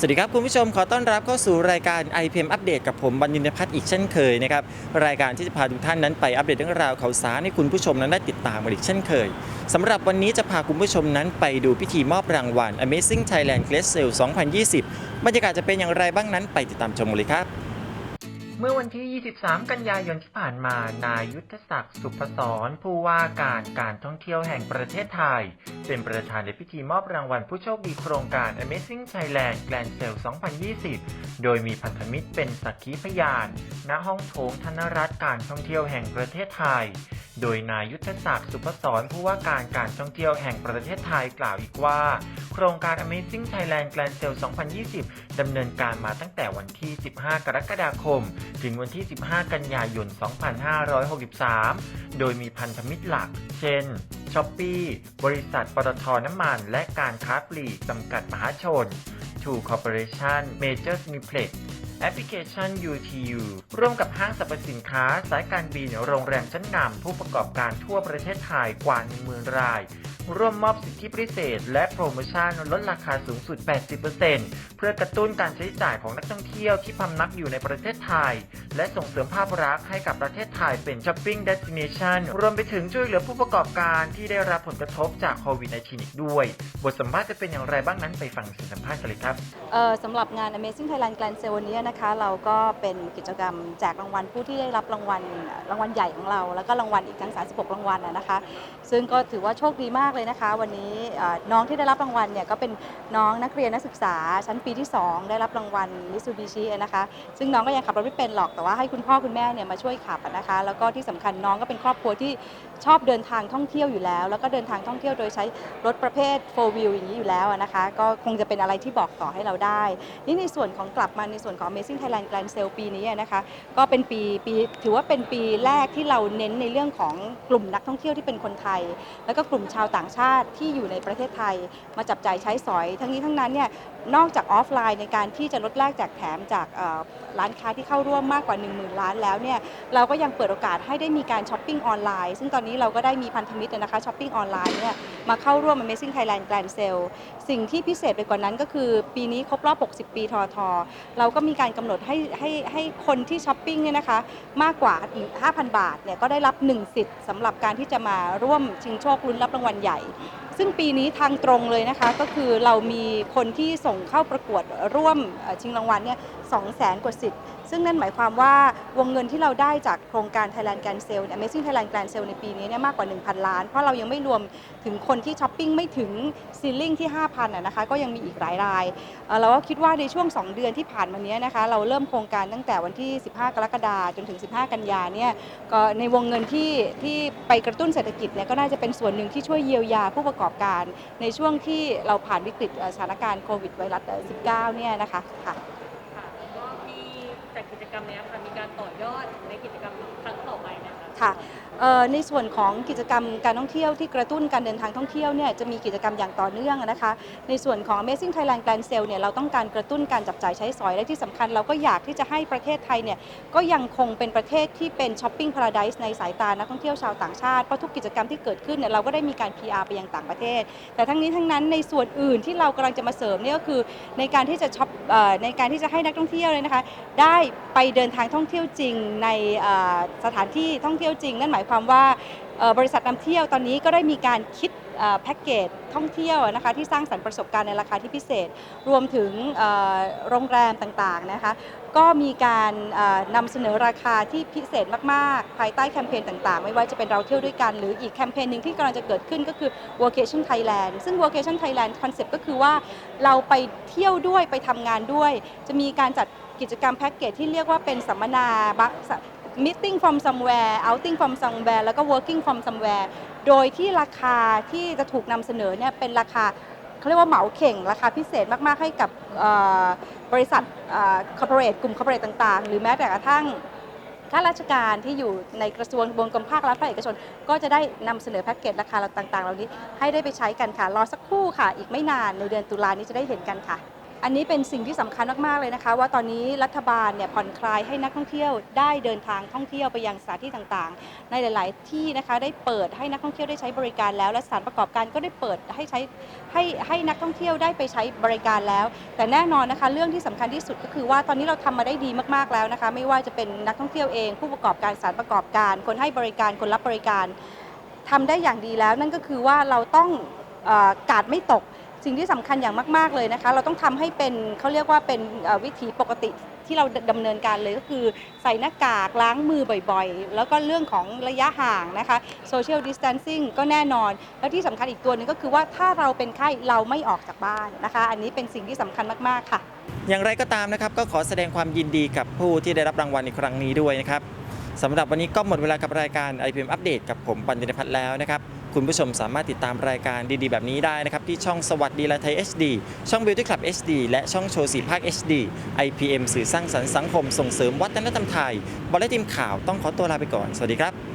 สวัสดีครับคุณผู้ชมขอต้อนรับเข้าสู่รายการ IPM อัปเดตกับผมบรรยินพัฒน์อีกเช่นเคยนะครับรายการที่จะพาทุกท่านนั้นไปอัปเดตเรื่องราวข่าวสารให้คุณผู้ชมนั้นได้ติดตามกันอีกเช่นเคยสำหรับวันนี้จะพาคุณผู้ชมนั้นไปดูพิธีมอบรางวัล Amazing Thailand g l a s Sale 2020 บรรยากาศจะเป็นอย่างไรบ้างนั้นไปติดตามชมกันเลยครับ เมื่อวันที่ 23 กันยายนที่ผ่านมา นายยุทธศักดิ์ สุพศร ผู้ว่าการการท่องเที่ยวแห่งประเทศไทย เป็นประธานในพิธีมอบรางวัลผู้โชคดีโครงการ Amazing Thailand Grand Sale 2020 โดยมีพันธมิตรเป็นสักขีพยาน ณ ห้องโถงธนรัฐการท่องเที่ยวแห่งประเทศไทย โดยนายยุทธศักดิ์สุพศรผู้ว่าการการท่องเที่ยวแห่งประเทศไทยกล่าวอีกว่า โครงการ Amazing Thailand Grand Sale 2020 ดำเนินการมาตั้งแต่วันที่ 15 กรกฎาคม ถึงวันที่ 15 กันยายน 2563 โดยมีพันธมิตรหลัก เช่นช้อปปี้บริษัทปตทน้ำมัน และการค้าปลีกจำกัดมหาชน True Corporation Major Cineplex แอปพลิเคชัน UTU ร่วมกับห้างสรรพสินค้า สายการบิน โรงแรมชั้นนำผู้ประกอบการทั่วประเทศไทยกว่า 10,000 ราย ร่วมมอบสิทธิพิเศษ และโปรโมชั่นลดราคาสูงสุด 80%เพื่อกระตุ้นการใช้จ่ายของนักท่องเที่ยวที่พำนักอยู่ในประเทศไทย และส่งเสริมภาพลักษณ์ให้กับประเทศไทยเป็นช้อปปิ้งเดสติเนชันรวมไปถึงช่วยเหลือผู้ประกอบการที่ได้รับผลกระทบจากโควิด -19 อีกด้วย บทสัมภาษณ์จะเป็นอย่างไรบ้างนั้นไปฟังเสียงสัมภาษณ์กันเลยครับเอ่อสำหรับงาน Amazing Thailand Grand Sale วันนี้นะคะ เราก็เป็นกิจกรรมแจกรางวัลผู้ที่ได้รับรางวัลรางวัลใหญ่ของเรา แล้วก็รางวัลอีกทั้ง 36 รางวัลนะนะคะ ซึ่งก็ถือว่าโชคดีมากเลยเลยนะคะ วันนี้น้องที่ได้รับรางวัลเนี่ยก็เป็นน้องนักเรียนนักศึกษาชั้นปีที่ 2 ได้รับรางวัล Mitsubishi นะคะ ซึ่งน้องก็ยังขับรถไม่เป็นหรอกแต่ว่าให้คุณพ่อคุณแม่เนี่ยมาช่วยขับนะคะ แล้วก็ที่สำคัญน้องก็เป็นครอบครัวที่ชอบเดินทางท่องเที่ยวอยู่แล้ว แล้วก็เดินทางท่องเที่ยวโดยใช้รถประเภท 4 wheel อย่างนี้อยู่แล้วนะคะ ก็คงจะเป็นอะไรที่บอกต่อให้เราได้ นี่ในส่วนของกลับมาในส่วนของ Amazing Thailand Grand Sale ปีนี้นะคะก็เป็นปีปีถือว่าเป็นปีแรกที่เราเน้นในเรื่องของกลุ่มนักท่องเที่ยวที่เป็นคนไทย แล้วก็กลุ่มชาวต่างชาติที่อยู่ในประเทศไทย มาจับจ่ายใช้สอย ทั้งนี้ทั้งนั้นเนี่ยนอกจากออฟไลน์ในการที่จะลดแลกแจกแถมจากร้านค้าที่เข้าร่วมมากกว่า 1 0,000 ล้านแล้วเนี่ยเราก็ยังเปิดโอกาสให้ได้มีการช้อปปิ้งออนไลน์ ซึ่งตอนนี้เราก็ได้มีพันธมิตรนะคะช้อปปิ้งออนไลน์เนี่ยมาเข้าร่วม Amazing Thailand Grand Sale สิ่งที่พิเศษไปกว่านั้นก็คือ ปีนี้ครบรอบ 60 ปีทอทอเราก็มีการกำหนดให้ให้ให้คนที่ช้อปปิ้งเนี่ยนะคะมากกว่า 5,000 บาทเนี่ยก็ได้รับ 1 สิทธิ์สำหรับการที่จะมาร่วมชิงโชคลุ้นรับรางวัลใหญ่ซึ่งปีนี้ทางตรงเลยนะคะก็คือเรามีคนที่ส่งเข้าประกวดร่วมชิงรางวัลเนี่ยสองแสนกว่าสิทธิ์ ซึ่งนั่นหมายความว่าวงเงินที่เราได้จากโครงการ Thailand Grand Sale Amazing Thailand Grand Sale ในปีนี้เนี่ยมากกว่า 1,000 ล้าน เพราะเรายังไม่รวมถึงคนที่ช้อปปิ้งไม่ถึงซีลิ่งที่ 5,000อะนะคะก็ยังมีอีกหลายรายเราก็คิดว่าในช่วง 2 เดือนที่ผ่านมาเนี้ยนะคะเราเริ่มโครงการตั้งแต่วันที่ 15 กรกฎาคมจนถึง 15 กันยาเนี่ยก็ในวงเงินที่ที่ไปกระตุ้นเศรษฐกิจเนี่ยก็น่าจะเป็นส่วนหนึ่งที่ช่วยเยียวยาผู้ประกอบการ ในช่วงที่เราผ่านวิกฤตสถานการณ์โควิดไวรัส 19 เนี่ยนะคะค่ะ ค่ะแล้วก็มีจา กิจกรรมเนี้ยค่ะมีการต่อยอดในกิจกรรมครั้งต่อไปไหมคะ ค่ะ ในส่วนของกิจกรรมการท่องเที่ยวที่กระตุ้นการเดินทางท่องเที่ยวเนี่ยจะมีกิจกรรมอย่างต่อเนื่องนะคะ ในส่วนของ Amazing Thailand Grand Sale เนี่ยเราต้องการกระตุ้นการจับจ่ายใช้สอยและที่สำคัญ เราก็อยากที่จะให้ประเทศไทยเนี่ยก็ยังคงเป็นประเทศที่เป็นช้อปปิ้งพาราไดส์ในสายตานักท่องเที่ยวชาวต่างชาติเพราะทุกกิจกรรมที่เกิดขึ้นเนี่ยเราก็ได้มีการ PR ไปยังต่างประเทศ แต่ทั้งนี้ทั้งนั้นในส่วนอื่นที่เรากำลังจะมาเสริมเนี่ยก็คือในการที่จะช็อปในการที่จะให้นักท่องเที่ยวเลยนะคะได้ไปเดินทางท่องเที่ยวจริงในสถานที่ท่องเที่ยวจริงนั่นหมายความว่าบริษัทนำเที่ยวตอนนี้ก็ได้มีการคิดแพ็กเกจท่องเที่ยวนะคะที่สร้างสรรค์ประสบการณ์ในราคาที่พิเศษ รวมถึงโรงแรมต่างๆนะคะก็มีการเอ่อนำเสนอราคาที่พิเศษมากๆ ภายใต้แคมเปญต่างๆ ไม่ว่าจะเป็นเราเที่ยวด้วยกัน หรืออีกแคมเปญหนึ่งที่กำลังจะเกิดขึ้นก็คือ Workation Thailand ซึ่ง Workation Thailand คอนเซ็ปต์ก็คือว่าเราไปเที่ยวด้วยไปทำงานด้วย จะมีการจัดกิจกรรมแพ็กเกจที่เรียกว่าเป็นสัมมนา meeting from somewhere outing from somewhere แล้วก็ working from somewhere โดยที่ราคาที่จะถูกนำเสนอเนี่ยเป็นราคาเขาเรียกว่าเหมาเข่ง ราคาพิเศษมาก ๆ ให้กับบริษัทคอร์ปอเรทกลุ่มคอร์ปอเรทต่าง ๆ หรือแม้แต่กระทั่งข้าราชการที่อยู่ในกระทรวงบนกรมภาครัฐภาคเอกชน ก็จะได้นำเสนอแพ็กเกจราคาต่าง ๆ เหล่านี้ ให้ได้ไปใช้กันค่ะ รอสักครู่ค่ะ อีกไม่นานในเดือนตุลานี้จะได้เห็นกันค่ะ อันนี้เป็นสิ่งที่สำคัญมากๆเลยนะคะ ว่าตอนนี้รัฐบาลเนี่ยผ่อนคลายให้นักท่องเที่ยวได้เดินทางท่องเที่ยวไปยังสถานที่ต่างๆ ในหลาย ๆ ที่นะคะได้เปิดให้นักท่องเที่ยวได้ใช้บริการแล้ว และสถานประกอบการก็ได้เปิดให้ใช้ให้ให้นักท่องเที่ยวได้ไปใช้บริการแล้ว แต่แน่นอนนะคะเรื่องที่สำคัญที่สุดก็คือว่าตอนนี้เราทำมาได้ดีมากๆแล้วนะคะ ไม่ว่าจะเป็นนักท่องเที่ยวเอง ผู้ประกอบการสถานประกอบการ คนให้บริการคนรับบริการทำได้อย่างดีแล้ว นั่นก็คือว่าเราต้องออกาดไม่ตก สิ่งที่สำคัญอย่างมากๆเลยนะคะ เราต้องทำให้เป็นเขาเรียกว่าเป็นวิถีปกติที่เราดำเนินการเลยก็คือใส่หน้ากากล้างมือบ่อยๆ แล้วก็เรื่องของระยะห่างนะคะ social distancing ก็แน่นอน แล้วที่สำคัญอีกตัวหนึงก็คือว่าถ้าเราเป็นไข้เราไม่ออกจากบ้านนะคะ อันนี้เป็นสิ่งที่สำคัญมากๆค่ะ อย่างไรก็ตามนะครับ ก็ขอแสดงความยินดีกับผู้ที่ได้รับรางวัลในครั้งนี้ด้วยนะครับสำหรับวันนี้ก็หมดเวลากับรายการ IPM อัปเดตกับผมปัญญนพัฒน์แล้วนะครับ คุณผู้ชมสามารถติดตามรายการดีๆ แบบนี้ได้นะครับ ที่ช่องสวัสดีละไทย HD ช่อง Beauty Club HD และช่องโชว์สีภาค HD IPM สื่อสร้างสรรค์สังคมส่งเสริมวัฒนธรรมไทยบอลและทีมข่าวต้องขอตัวลาไปก่อน สวัสดีครับ